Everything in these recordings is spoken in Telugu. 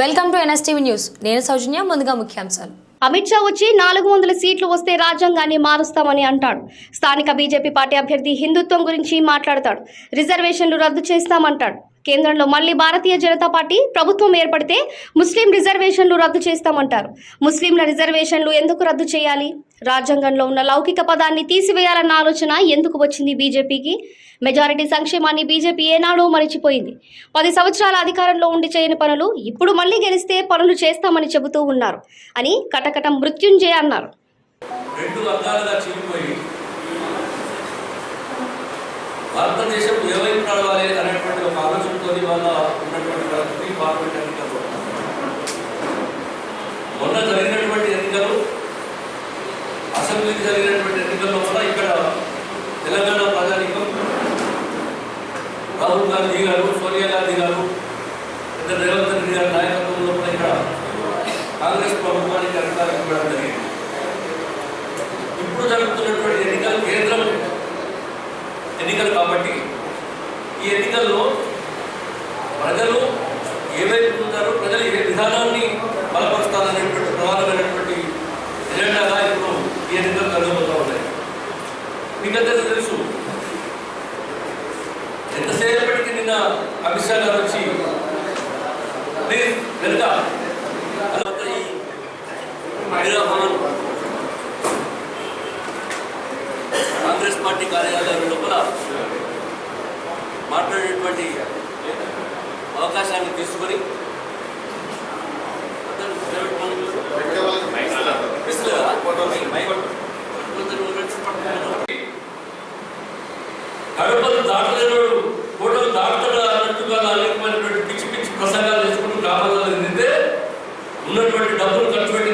Welcome to NSTV news. నేను సౌజన్య ముందుగా ముఖ్యాంశాలు. అమిత్ షా వచ్చి నాలుగు వందల సీట్లు వస్తే రాజ్యాంగాన్ని మారుస్తామని అంటాడు. స్థానిక బీజేపీ పార్టీ అభ్యర్థి హిందుత్వం గురించి మాట్లాడతాడు. రిజర్వేషన్లు రద్దు చేస్తామంటాడు. కేంద్రంలో మళ్ళీ భారతీయ జనతా పార్టీ ప్రభుత్వం ఏర్పడితే ముస్లిం రిజర్వేషన్లు రద్దు చేస్తామంటారు. ముస్లింల రిజర్వేషన్లు ఎందుకు రద్దు చేయాలి? రాజ్యాంగంలో ఉన్న లౌకిక పదాన్ని తీసివేయాలన్న ఆలోచన ఎందుకు వచ్చింది బీజేపీకి? మెజారిటీ సంక్షేమాన్ని బీజేపీ ఏనాడో మరిచిపోయింది. పది సంవత్సరాల అధికారంలో ఉండి చేయని పనులు ఇప్పుడు మళ్ళీ గెలిస్తే పనులు చేస్తామని చెబుతూ ఉన్నారు అని కటకటం మృత్యుంజయ అన్నారు. భారతదేశం ఏ అనే పది వల్ల ఉన్నటువంటి పరిస్థితి పార్లమెంట్ ఎన్నికలు మొన్న జరిగినటువంటి ఎన్నికలు అసెంబ్లీకి జరిగినటువంటి ఎన్నికల్లో కూడా ఇక్కడ తెలంగాణ ప్రజానీకం రాహుల్ గాంధీ గారు సోనియా గాంధీ గారు పెద్ద రేవంత్ రెడ్డి గారి ఇక్కడ కాంగ్రెస్ ప్రభుత్వానికి అధికారం ఇవ్వడం జరిగింది. ఇప్పుడు జరుగుతున్నటువంటి ఎన్నికలు కేంద్రం ఎన్నికలు కాబట్టి ఈ ఎన్నికల్లో ప్రజలు ఏవైతే పొందుతారో ప్రజలు ఏ విధానాన్ని బలపరుస్తారనేటువంటి ప్రధానమైనటువంటి ఎజెండాగా ఇప్పుడు ఈ ఎన్నికలు కలుగుతూ ఉన్నాయి. మీకందరికీ తెలుసు? ఎంతసేపటికి నిన్న అమిత్ షా గారు వచ్చి వెనుక కాంగ్రెస్ పార్టీ కార్యాలయాల లోపల మాట్లాడేటువంటి అవకాశాన్ని తీసుకుని కడపలు దాటలేనోడు కోటలు దాటడా అన్నట్టుగా అనేకమైనటువంటి పిచ్చి పిచ్చి ప్రసంగాలు తెచ్చుకుంటూ కాపాడాలి ఉన్నటువంటి డబ్బులు ఖర్చు పెట్టి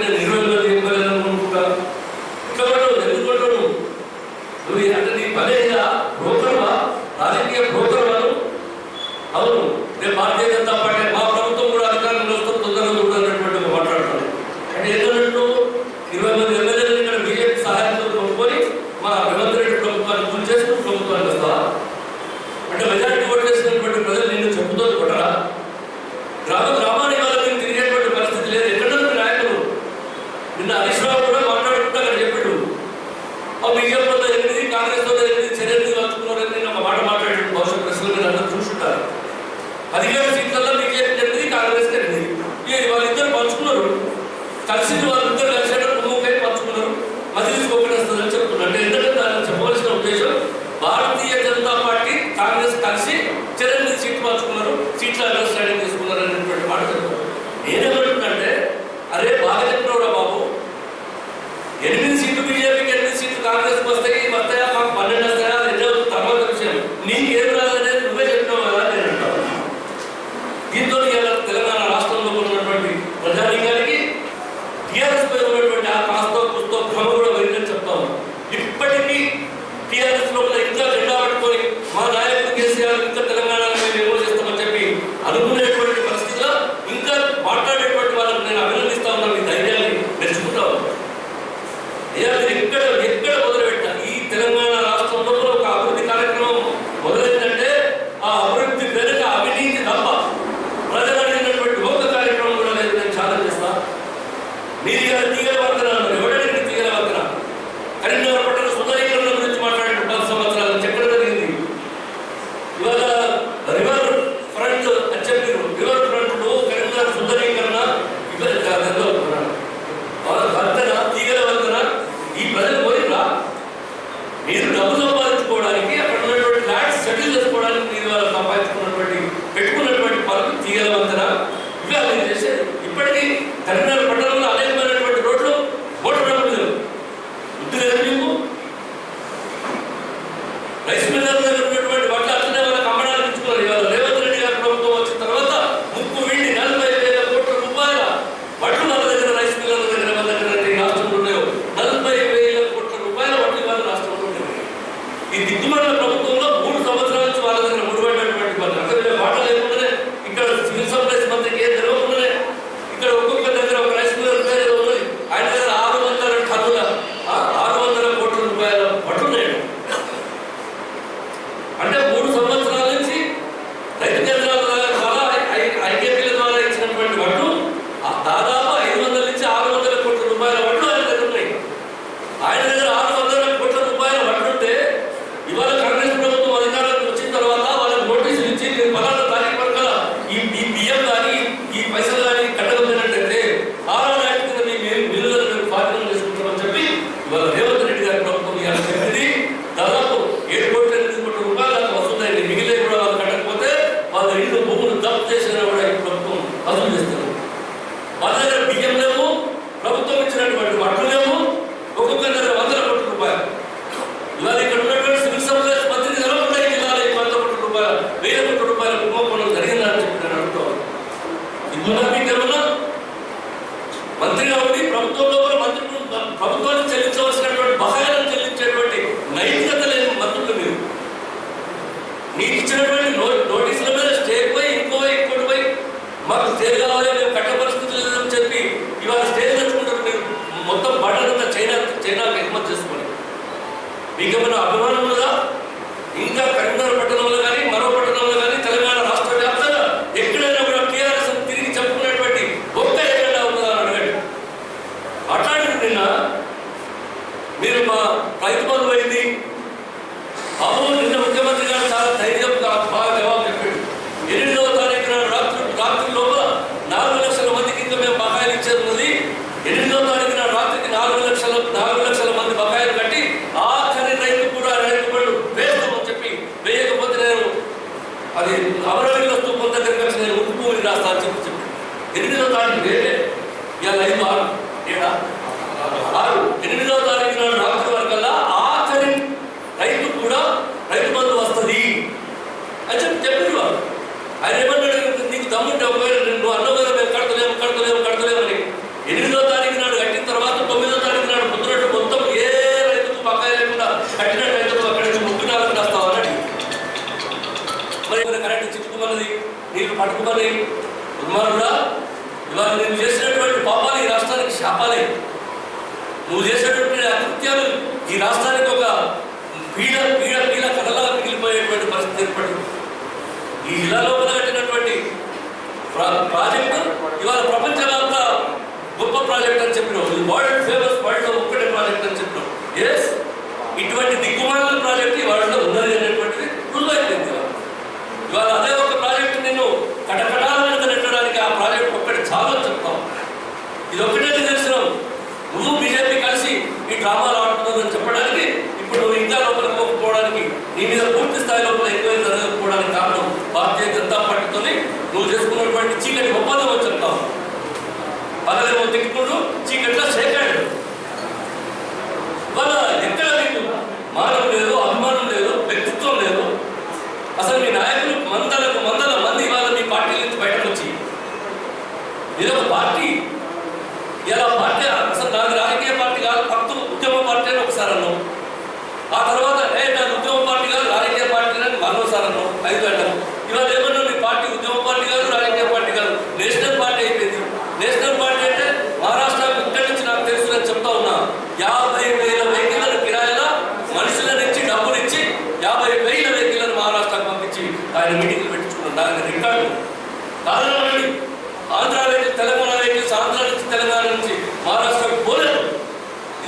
ఇప్పటికీ తల్లిదండ్రులు పట్టణంలో మొదలైంది అమూల్ నిన్న ముఖ్యమంత్రి గారు చాలా ధైర్యం ఈ జిల్లా లోపల కట్టినటువంటి ప్రాజెక్టు ఇవాళ ప్రపంచంలో అంతా గొప్ప ప్రాజెక్ట్ అని చెప్పినాం. ఇది వరల్డ్ ఫేమస్ వరల్డ్లో ఒక్కటే ప్రాజెక్ట్ అని చెప్పినాం. ఎస్ ఇటువంటి దిక్కుమాల ప్రాజెక్ట్ ఇవాళలో ఉన్నది అనేటువంటిది గుర్తు అయిపోయింది ఇవాళ అదే ఒక ప్రాజెక్ట్ నేను కటకటాలను నెట్టడానికి ఆ ప్రాజెక్ట్ ఒక్కటి చాలని చెప్తాం. ఇది ఒకటే నిదర్శనం నువ్వు బీజేపీ కలిసి ఈ డ్రామాలు ఆడుతున్నావు అని చెప్పడానికి ప్రభుత్వానికి నీ మీద పూర్తి స్థాయిలో ఎక్కువ జరగకపోవడానికి కారణం భారతీయ జనతా పార్టీతోనే నువ్వు చేసుకున్నటువంటి చీకటి ఒప్పందం చెప్తావు పదవేమో తిట్టుకుంటూ చీకట్లో సేకాడు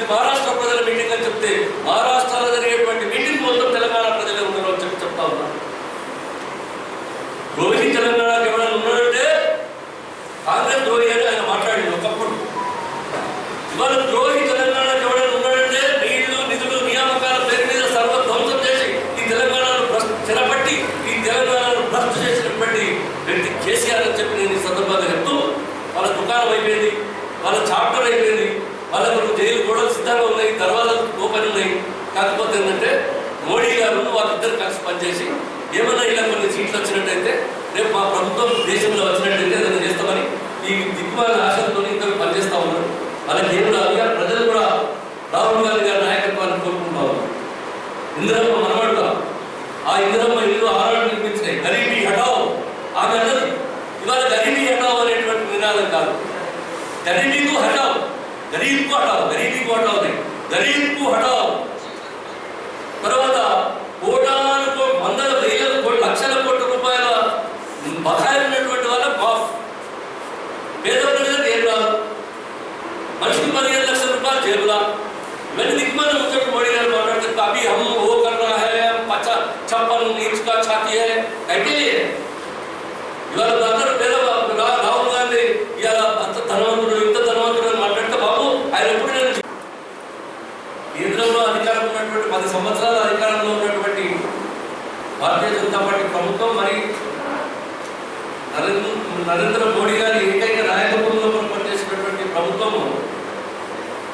ఇది మహారాష్ట్ర ప్రజల మీటింగ్ అని చెప్తే మహారాష్ట్రలో జరిగేటువంటి మీటింగ్ సీట్లు వచ్చినట్టయితే రేపు మా ప్రభుత్వం దేశంలో వచ్చినట్టయితే ఏదైనా చేస్తామని ఈ దిక్కుమాల ఆశతో ఇంకా పనిచేస్తా ఉన్నారు. అలా ఏం ప్రజలు కూడా రాహుల్ గాంధీ గారి నాయకత్వాన్ని కోరుకుంటా ఉన్నారు. ఇందిరమ్మ మనమడుగా ఆ ఇందిరమ్మ ఇల్లు ఆరోగ్యం నిర్మించినాయి గరీబీ హటావు ఆమె అన్నది ఇవాళ గరీబీ హటావు అనేటువంటి నినాదం కాదు. గరీబీకు హటావు గరీబ్కు హటావు గరీబీకు హటావు గరీబ్కు హటావు తర్వాత छप्पन इंच का छाती है అయితే ఇవాళ అందరూ పేద రాహుల్ గాంధీ ఇవాళ అంత ధనవంతుడు ఇంత ధనవంతుడు మాట్లాడితే బాబు ఆయన ఎప్పుడు నేను కేంద్రంలో అధికారం ఉన్నటువంటి పది సంవత్సరాల అధికారంలో ఉన్నటువంటి భారతీయ జనతా పార్టీ ప్రభుత్వం మరి నరేంద్ర మోడీ గారి ఏకైక నాయకత్వంలో పనిచేసినటువంటి ప్రభుత్వము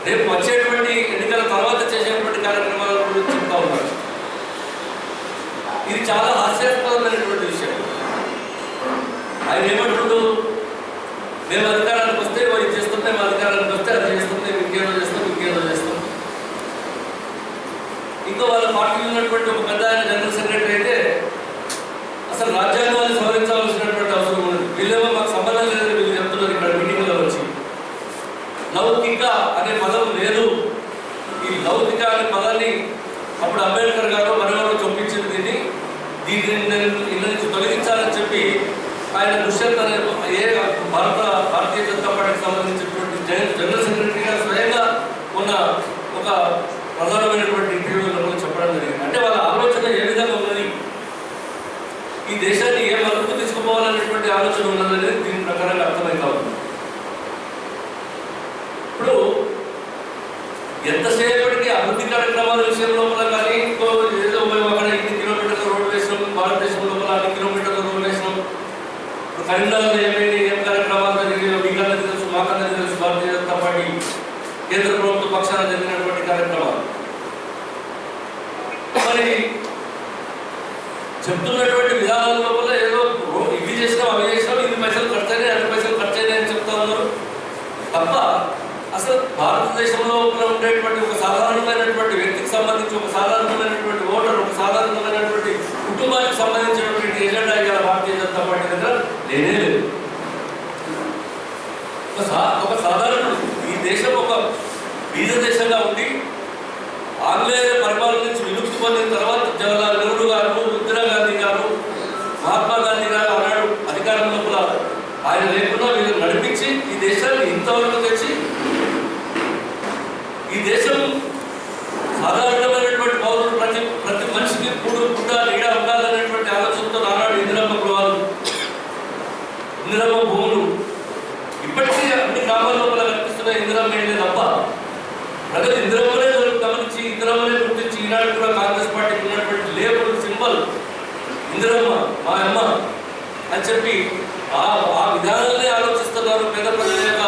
రేపు వచ్చేటువంటి ఎన్నికల తర్వాత చేసేటువంటి కార్యక్రమాల గురించి చెప్తా ఉన్నారు ఇది చాలా హాస్యాస్పదమైనటువంటి విషయం. ఆయన ఏమంటుండు? మేము అధికారానికి వస్తే మరి చేస్తాం మేము అధికారానికి వస్తే అది చేస్తుంది ఇంకేదో చేస్తాం ఇంకేదో చేస్తాం. ఇంకో వాళ్ళ పార్టీలో ఉన్నటువంటి ఒక పెద్ద ఆయన జనరల్ సెక్రటరీ అయితే అసలు రాజ్యాంగాన్ని సవరించాల్సినటువంటి అవసరం ఉన్నది. వీళ్ళేమో మాకు సంబంధం లేదని వీళ్ళు చెప్తున్నారు ఇక్కడ మీటింగ్లో వచ్చి. లౌకిక అనే పదం లేదు. ఈ లౌకిక అనే పదాన్ని అప్పుడు అంబేద్కర్ గారు దీన్ని ఇళ్ళ నుంచి తొలగించాలని చెప్పి ఆయన దుష్యంత ఏ భారత భారతీయ జనతా పార్టీకి సంబంధించినటువంటి జనరల్ సెక్రటరీగా స్వయంగా ఉన్న ఒక ప్రధానమైనటువంటి ఇంటర్వ్యూలో చెప్పడం జరిగింది. అంటే వాళ్ళ ఆలోచన ఏ విధంగా ఉన్నది? ఈ దేశాన్ని ఏ మలుపు తీసుకుపోవాలనేటువంటి ఆలోచన ఉన్నదనేది దీని ప్రకారంగా అర్థమైతా ఉంది ఇప్పుడు ఎంతసేపటికి అభివృద్ధి కార్యక్రమాల విషయం లోపల కానీ ఇంకో ఏదో మేము అక్కడ ఇన్ని కిలోమీటర్ల రోడ్డు వేసినాం భారతదేశం లోపల అన్ని కిలోమీటర్ల రోడ్డు వేసినాం ఇప్పుడు కరీంనగర్లో ఏమైంది ఏం కార్యక్రమాలు జరిగాయో మీకన్నది తెలుసు మాకందరికీ తెలుసు భారతీయ జనతా పార్టీ కేంద్ర ప్రభుత్వ పక్షాన జరిగినటువంటి కార్యక్రమాలు మరి చెప్తున్నటువంటి విధానాల లోపల ఏదో ఇవి చేసినాం అవి చేసినాం ఇన్ని పైసలు ఖర్చు అయినాయి అన్ని పైసలు ఖర్చు అయినాయి అని చెప్తా ఉన్నారు. తప్ప అసలు భారతదేశంలో ఉండేటువంటి ఒక సాధారణమైనటువంటి వ్యక్తికి సంబంధించి ఒక సాధారణమైనటువంటి ఓటర్ ఒక సాధారణమైనటువంటి కుటుంబానికి సంబంధించినటువంటి ఎజెండా ఇవాళ భారతీయ జనతా పార్టీ దగ్గర లేనే లేదు. ఒక ఒక సాధారణ ఈ దేశం ఒక బీద దేశంగా ఉండి ఆంగ్లేయ పరిపాలన నుంచి విముక్తి పొందిన తర్వాత జవహర్లాల్ నెహ్రూ గారు ఇందిరాగాంధీ గారు మహాత్మా గాంధీ గారు ఆనాడు అధికారం లోపల ఆయన లేకుండా వీళ్ళు నడిపించి ఈ దేశాన్ని ఇంతవరకు తెచ్చి ఈ దేశం సాధారణమైనటువంటి పౌరులు ప్రతి ప్రతి మనిషికి కూడు గుడ్డ నీడ ఉండాలనేటువంటి ఆలోచనతో నానాడు ఇందిరమ్మ గృహాలు ఇందిరమ్మ భూములు ఇప్పటికీ అన్ని గ్రామాల లోపల కనిపిస్తున్న ఇందిరమ్మ ఏంటి తప్ప ప్రజలు ఇందిరమ్మనే గమనించి ఇందిరమ్మనే గుర్తించి ఈనాడు కూడా కాంగ్రెస్ పార్టీకి ఉన్నటువంటి లేబుల్ సింబల్ ఇందిరమ్మ మా అమ్మ అని చెప్పి ఆ ఆ విధానాలనే ఆలోచిస్తున్నారు పేద ప్రజల యొక్క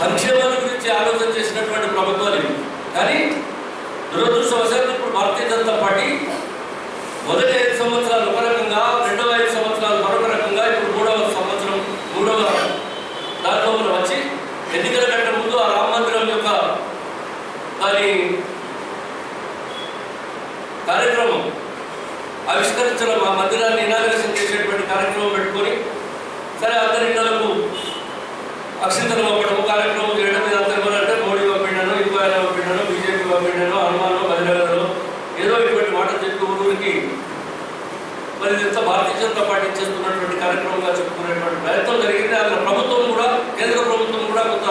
సంక్షేమాన్ని గురించి ఆలోచన చేసినటువంటి ప్రభుత్వాలు ఇవి. కానీ దురదృష్టవశాత్తు ఇప్పుడు భారతీయ జనతా పార్టీ మొదటి ఐదు సంవత్సరాలు ఒక రకంగా రెండవ ఐదు సంవత్సరాలు మరొక రకంగా ఇప్పుడు మూడవ సంవత్సరం మూడవ దాంట్లో వచ్చి ఎన్నికల కంటే ముందు ఆ రామ మందిరం యొక్క దాని కార్యక్రమం ఆవిష్కరించడం మా మందిరాన్ని ఇనాగరేషన్ చేసేటువంటి కార్యక్రమం పెట్టుకొని సరే అందరి ఇళ్ళకు అక్షింతలు పంపడం కార్యక్రమం చేయడం మీద అందరూ అంటే మోడీ పంపిండను ఇంకో ఆయన పంపిండను బీజేపీ పంపిండను హనుమాను బహిరంగను ఏదో ఇటువంటి మాటలు చెప్పి ఊరికి మరి ఇదంతా భారతీయ జనతా పార్టీ చేస్తున్నటువంటి కార్యక్రమంగా చెప్పుకునేటువంటి ప్రయత్నం జరిగింది. అక్కడ ప్రభుత్వం కూడా కేంద్ర ప్రభుత్వం కూడా కొంత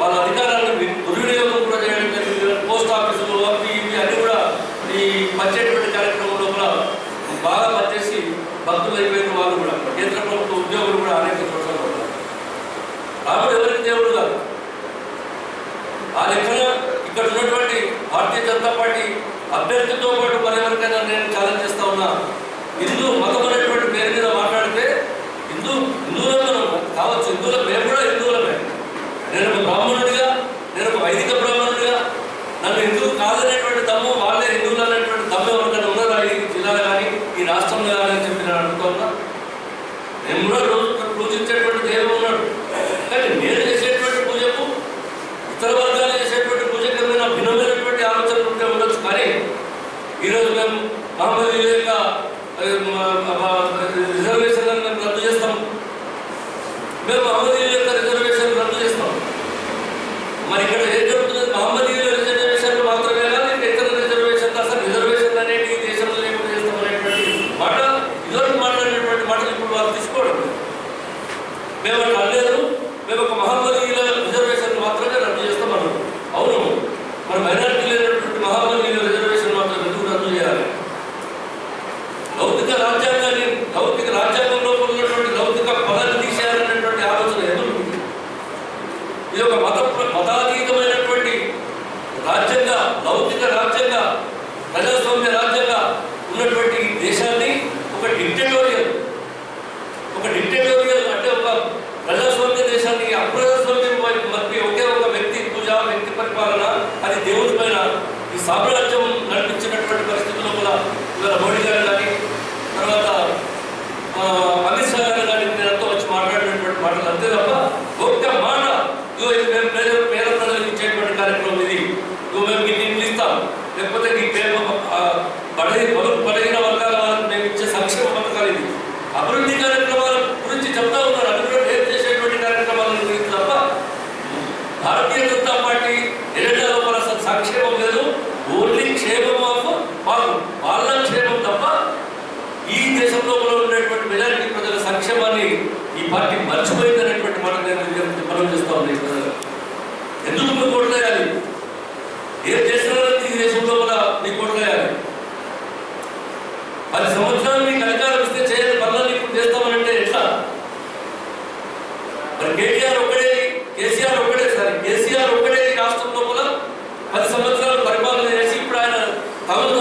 వాళ్ళ అధికారాన్ని వి- దుర్వినియోగం కూడా చేయడం జరిగింది పోస్ట్ ఆఫీసులు అవి ఇవి అన్ని కూడా ఈ పనిచేటువంటి కార్యక్రమం లోపల బాగా పనిచేసి భక్తులు అయిపోయిన వాళ్ళు కూడా కేంద్ర ప్రభుత్వ ఉద్యోగులు కూడా అనేక చోట్ల ఉన్నారు. రాముడు ఎవరికి దేవుడు కాదు. ఆ లెక్కన ఇక్కడ ఉన్నటువంటి భారతీయ జనతా పార్టీ అభ్యర్థితో పాటు మరెవరికైనా నేను ఛాలెంజ్ చేస్తా ఉన్నా హిందూ మతం అనేటువంటి పేరు మీద మాట్లాడితే హిందూ హిందువులం మనం కావచ్చు హిందువుల పేరు కూడా హిందువులమే నేను ఒక బ్రాహ్మణుడిగా నేను ఒక వైదిక బ్రాహ్మణుడిగా నన్ను హిందువు కాదనేటువంటి దమ్ము వాళ్ళే హిందువులు అనేటువంటి దమ్ము ఎవరికైనా ఉన్నదా ఈ జిల్లాలో కానీ ఈ రాష్ట్రంలో కానీ అని చెప్పి నేను అడుగుతున్నా ఎన్నో కూడా రోజు పూజించేటువంటి దేవుడు ఉన్నాడు. కానీ నేను చేసేటువంటి పూజకు ఇతర వర్గాలు చేసేటువంటి పూజకు ఏమైనా భిన్నమైనటువంటి ఆలోచనలు ఉంటే ఉండొచ్చు. కానీ ఈరోజు మేము మహమ్మద్ యొక్క రిజర్వేషన్లను మేము రద్దు చేస్తాం మేము మహమ్మదీయుల యొక్క రిజర్వేషన్ రద్దు చేస్తాం మరి ఇక్కడ ఏం జరుగుతుంది మహమ్మదీయుల రిజర్వేషన్లు మాత్రమే కాదు ఇంకా ఇతర రిజర్వేషన్లు అసలు రిజర్వేషన్లు అనేవి ఈ దేశంలో లేకుండా చేస్తాం అనేటువంటి మాట ఇదివరకు మాట్లాడినటువంటి మాటలు ఇప్పుడు వాళ్ళు తీసుకోవడం లేదు. మేము అట్లా అనలేదు మేము ఒక మహా 桜ちゃん మెజారిటీ ప్రజల సంక్షేమాన్ని ఈ పార్టీ మర్చిపోయింది అనేటువంటి మాట నేను విజ్ఞప్తి మనం చేస్తా ఉంది ఎందుకు మీరు కొట్టలేయాలి ఏం చేసినా ఈ దేశంలో కూడా మీకు కొట్టలేయాలి పది సంవత్సరాలు మీకు అధికారం ఇస్తే చేయని పనులన్నీ ఇప్పుడు చేస్తామనంటే ఎట్లా? మరి కేటీఆర్ ఒక్కడే కేసీఆర్ ఒక్కడే సార్ కేసీఆర్ ఒక్కడే ఈ రాష్ట్రం లోపల పది సంవత్సరాలు పరిపాలన చేసి ఇప్పుడు ఆయన తమతో